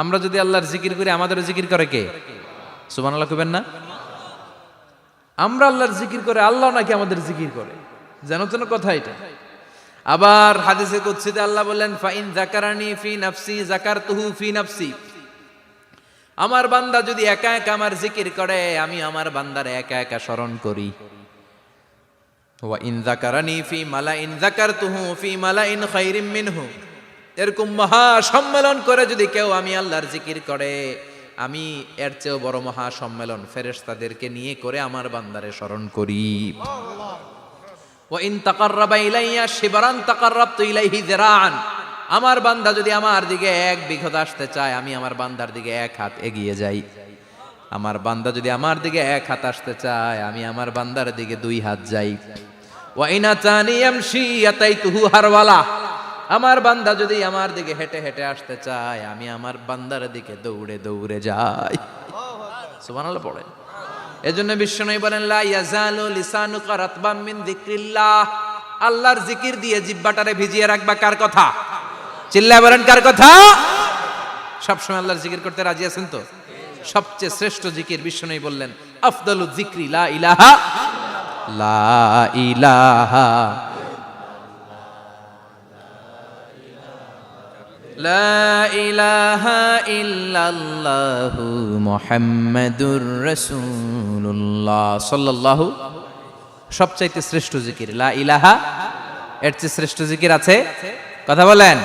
আমরা যদি আল্লাহর জিকির করি, আমাদেরও জিকির করে কে? সুবান আল্লাহ কবেন না? আমরা আল্লাহর জিকির করে, আল্লাহ নাকি আমাদের জিকির করে। জানো তো কথা এটা। আবার হাদিসে কুদসিতে আল্লাহ বললেন, ফাইন জাকারানি ফি নাফসি জাকারতুহু ফি নাফসি। আমার বান্দা যদি একা একা আমার জিকির করে, আমি আমার বান্দার একা একা স্মরণ করি। ওয়া ইন জাকারানি ফি মালা মালাইন, যাকারতুহু ফি মালাইন খাইরিম মিনহু। এরকম মহা সম্মেলন করে যদি কেউ আমি আল্লাহর জিকির করে, আমি এর চেয়েও বড় মহা সম্মেলন ফেরেশতাদেরকে নিয়ে করে আমার বান্দারে স্মরণ করি। আমার বান্দা যদি আমার দিকে এক বিঘত আসতে চায়, আমি আমার বান্দার দিকে এক হাত এগিয়ে যাই। আমার বান্দা যদি আমার দিকে এক হাত আসতে চায়, আমি আমার বান্দার দিকে দুই হাত যাই। ওয়াইনা চানি তুহু হারওয়ালা। আমার বান্দা যদি আমার দিকে হেঁটে হেঁটে আসতে চায়, আমি আমার বান্দার দিকে দৌড়ে দৌড়ে যাই। সুবহানাল্লাহ পড়ে। এজন্য বিশ্বনবী বলেন, লা ইয়াজালু লিসানুকা রাতবাম মিন আল্লাহর জিকির দিয়ে জিব্বাটারে ভিজিয়ে রাখবা কার কথা? চিল্লায় বলেন, কার কথা? সবসময় আল্লাহর জিকির করতে রাজি আছেন তো? সবচেয়ে শ্রেষ্ঠ জিকির বিশ্বনবী বললেন, আফদালু জিক্রি লা ইলাহা লা ইলাহা। মুহাম্মাদুর রাসূলুল্লাহ সাল্লাল্লাহু, সবচাইতে শ্রেষ্ঠ জিকির, লা ইলাহা, এর চেয়ে শ্রেষ্ঠ জিকির আছে, কথা বলেন?